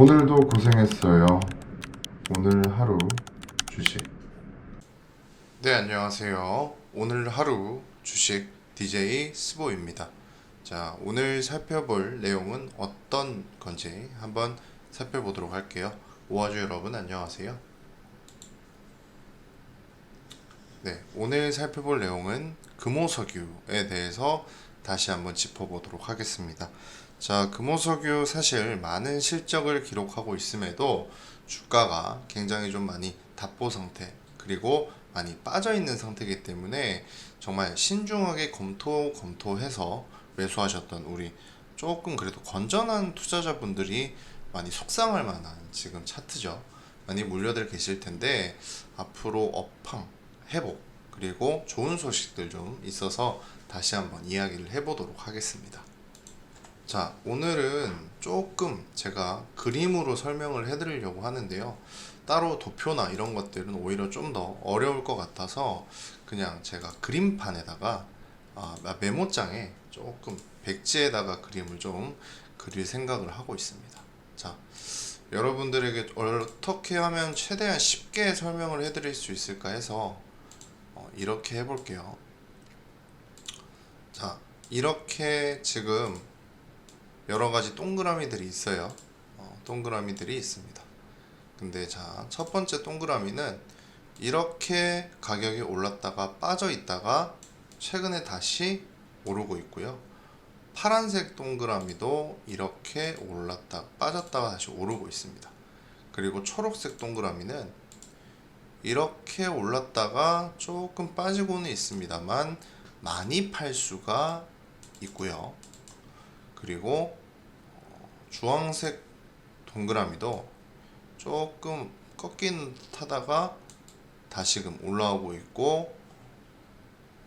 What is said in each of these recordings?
오늘도 고생했어요. 오늘 하루 주식. 네, 안녕하세요. 오늘 하루 주식 DJ 스보입니다. 자, 오늘 살펴볼 내용은 어떤 건지 한번 살펴보도록 할게요. 오아주 여러분 안녕하세요. 네, 오늘 살펴볼 내용은 금호석유에 대해서 다시 한번 짚어보도록 하겠습니다. 자, 금호석유 사실 많은 실적을 기록하고 있음에도 주가가 굉장히 좀 많이 답보 상태 그리고 많이 빠져 있는 상태이기 때문에 정말 신중하게 검토 검토해서 매수하셨던 우리 조금 그래도 건전한 투자자분들이 많이 속상할 만한 지금 차트죠. 많이 물려들 계실 텐데 앞으로 업황 회복 그리고 좋은 소식들 좀 있어서 다시 한번 이야기를 해보도록 하겠습니다. 자, 오늘은 조금 제가 그림으로 설명을 해드리려고 하는데요. 따로 도표나 이런 것들은 오히려 좀 더 어려울 것 같아서 그냥 제가 그림판에다가 아, 메모장에 조금 백지에다가 그림을 좀 그릴 생각을 하고 있습니다. 자, 여러분들에게 어떻게 하면 최대한 쉽게 설명을 해드릴 수 있을까 해서 어, 이렇게 해볼게요. 자, 이렇게 지금 여러 가지 동그라미들이 있어요. 어, 동그라미들이 있습니다. 근데 자, 첫 번째 동그라미는 이렇게 가격이 올랐다가 빠져 있다가 최근에 다시 오르고 있고요. 파란색 동그라미도 이렇게 올랐다 빠졌다가 다시 오르고 있습니다. 그리고 초록색 동그라미는 이렇게 올랐다가 조금 빠지고는 있습니다만 많이 팔 수가 있고요. 그리고 어, 주황색 동그라미도 조금 꺾인 듯하다가 다시금 올라오고 있고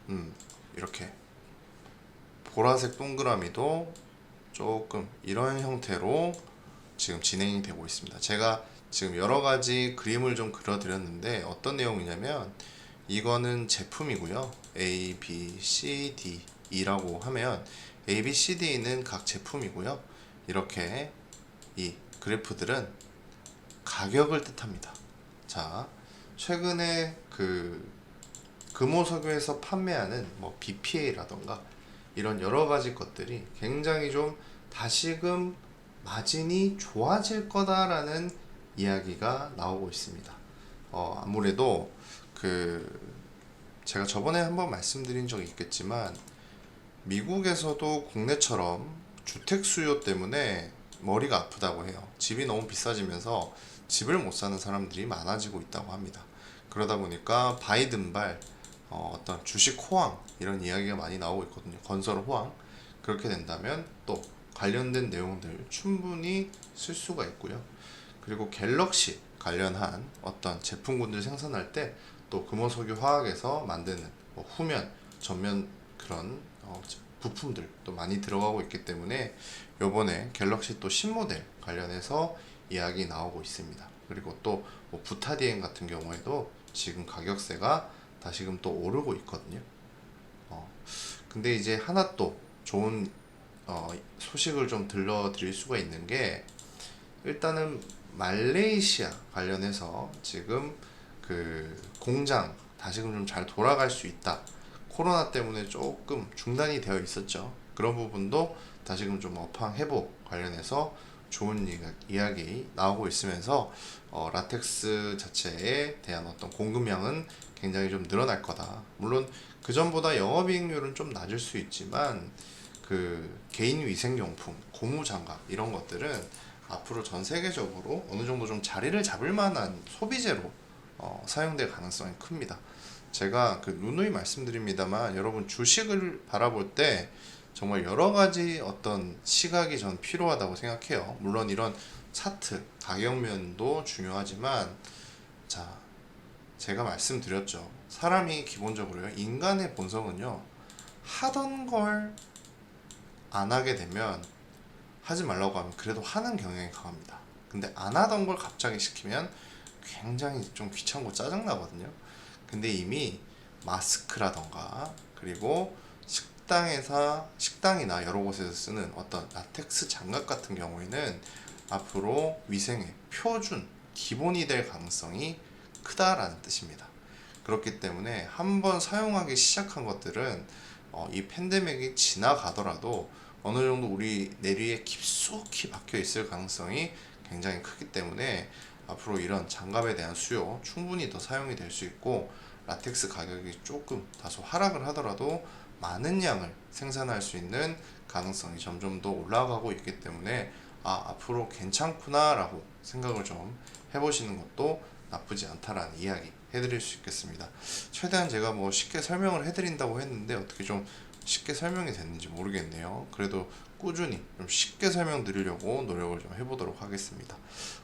음 이렇게 보라색 동그라미도 조금 이런 형태로 지금 진행이 되고 있습니다. 제가 지금 여러 가지 그림을 좀 그려 드렸는데 어떤 내용이냐면 이거는 제품이고요. A, B, C, D, E라고 하면 A, B, C, D는 각 제품이고요. 이렇게 이 그래프들은 가격을 뜻합니다. 자, 최근에 그 금호석유에서 판매하는 뭐 BPA라던가 이런 여러 가지 것들이 굉장히 좀 다시금 마진이 좋아질 거다라는 이야기가 나오고 있습니다. 어, 아무래도 그 제가 저번에 한번 말씀드린 적이 있겠지만 미국에서도 국내처럼 주택 수요 때문에 머리가 아프다고 해요. 집이 너무 비싸지면서 집을 못 사는 사람들이 많아지고 있다고 합니다. 그러다 보니까 바이든발 어, 어떤 주식 호황 이런 이야기가 많이 나오고 있거든요. 건설 호황 그렇게 된다면 또 관련된 내용들 충분히 쓸 수가 있고요. 그리고 갤럭시 관련한 어떤 제품군들 생산할 때 또 금호석유 화학에서 만드는 뭐 후면, 전면 그런 어, 부품들 또 많이 들어가고 있기 때문에 요번에 갤럭시 또 신모델 관련해서 이야기 나오고 있습니다. 그리고 또 뭐 부타디엔 같은 경우에도 지금 가격세가 다시금 또 오르고 있거든요. 어, 근데 이제 하나 또 좋은 어, 소식을 좀 들려드릴 수가 있는 게 일단은 말레이시아 관련해서 지금 그 공장 다시금 좀 잘 돌아갈 수 있다. 코로나 때문에 조금 중단이 되어 있었죠. 그런 부분도 다시금 좀 업황 회복 관련해서 좋은 이야기 나오고 있으면서 어, 라텍스 자체에 대한 어떤 공급량은 굉장히 좀 늘어날 거다. 물론 그 전보다 영업이익률은 좀 낮을 수 있지만 그 개인 위생용품, 고무 장갑 이런 것들은 앞으로 전 세계적으로 어느 정도 좀 자리를 잡을 만한 소비재로 어, 사용될 가능성이 큽니다. 제가 그 누누이 말씀드립니다만 여러분 주식을 바라볼 때 정말 여러 가지 어떤 시각이 전 필요하다고 생각해요. 물론 이런 차트, 가격면도 중요하지만 자, 제가 말씀드렸죠. 사람이 기본적으로요. 인간의 본성은요. 하던 걸 안 하게 되면 하지 말라고 하면 그래도 하는 경향이 강합니다. 근데 안 하던 걸 갑자기 시키면 굉장히 좀 귀찮고 짜증나거든요. 근데 이미 마스크라던가 그리고 식당에서 식당이나 여러 곳에서 쓰는 어떤 라텍스 장갑 같은 경우에는 앞으로 위생의 표준 기본이 될 가능성이 크다라는 뜻입니다. 그렇기 때문에 한번 사용하기 시작한 것들은 어, 이 팬데믹이 지나가더라도 어느 정도 우리 내리에 깊숙이 박혀 있을 가능성이 굉장히 크기 때문에 앞으로 이런 장갑에 대한 수요 충분히 더 사용이 될 수 있고 라텍스 가격이 조금 다소 하락을 하더라도 많은 양을 생산할 수 있는 가능성이 점점 더 올라가고 있기 때문에 아 앞으로 괜찮구나라고 생각을 좀 해보시는 것도 나쁘지 않다라는 이야기 해드릴 수 있겠습니다. 최대한 제가 뭐 쉽게 설명을 해드린다고 했는데 어떻게 좀 쉽게 설명이 됐는지 모르겠네요. 그래도 꾸준히 좀 쉽게 설명드리려고 노력을 좀 해보도록 하겠습니다.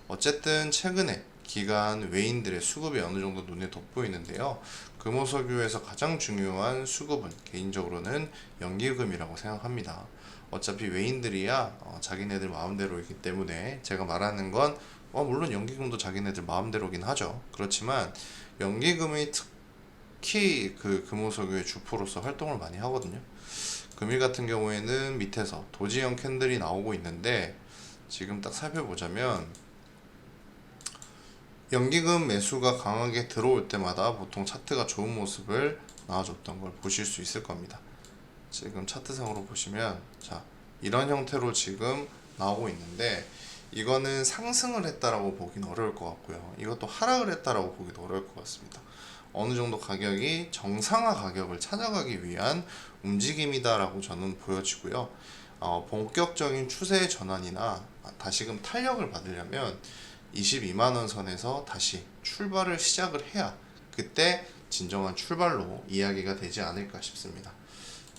어쨌든 최근에 기간 외인들의 수급이 어느 정도 눈에 돋보이는데요. 금호석유에서 가장 중요한 수급은 개인적으로는 연기금이라고 생각합니다. 어차피 외인들이야 어, 자기네들 마음대로이기 때문에 제가 말하는 건 어, 물론 연기금도 자기네들 마음대로긴 하죠. 그렇지만 연기금이 특히 그 금호석유의 주포로서 활동을 많이 하거든요. 금일 같은 경우에는 밑에서 도지형 캔들이 나오고 있는데 지금 딱 살펴보자면 연기금 매수가 강하게 들어올 때마다 보통 차트가 좋은 모습을 나와줬던 걸 보실 수 있을 겁니다. 지금 차트상으로 보시면 자 이런 형태로 지금 나오고 있는데 이거는 상승을 했다라고 보긴 어려울 것 같고요. 이것도 하락을 했다라고 보기도 어려울 것 같습니다. 어느 정도 가격이 정상화 가격을 찾아가기 위한 움직임이다라고 저는 보여지고요. 어, 본격적인 추세 전환이나 다시금 탄력을 받으려면 22만 원 선에서 다시 출발을 시작을 해야 그때 진정한 출발로 이야기가 되지 않을까 싶습니다.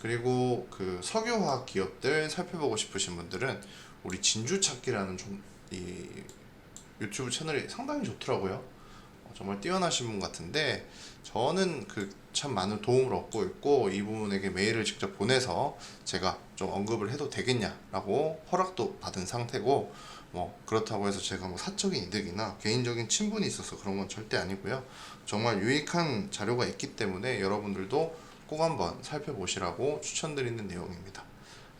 그리고 그 석유화학 기업들 살펴보고 싶으신 분들은 우리 진주찾기라는 좀, 이 유튜브 채널이 상당히 좋더라고요. 어, 정말 뛰어나신 분 같은데 저는 그 참 많은 도움을 얻고 있고 이분에게 메일을 직접 보내서 제가 좀 언급을 해도 되겠냐라고 허락도 받은 상태고 뭐 그렇다고 해서 제가 뭐 사적인 이득이나 개인적인 친분이 있어서 그런 건 절대 아니고요. 정말 유익한 자료가 있기 때문에 여러분들도 꼭 한번 살펴보시라고 추천드리는 내용입니다.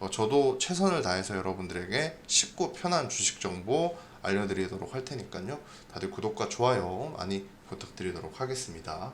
어, 저도 최선을 다해서 여러분들에게 쉽고 편한 주식 정보 알려드리도록 할 테니까요. 다들 구독과 좋아요 많이 부탁드리도록 하겠습니다.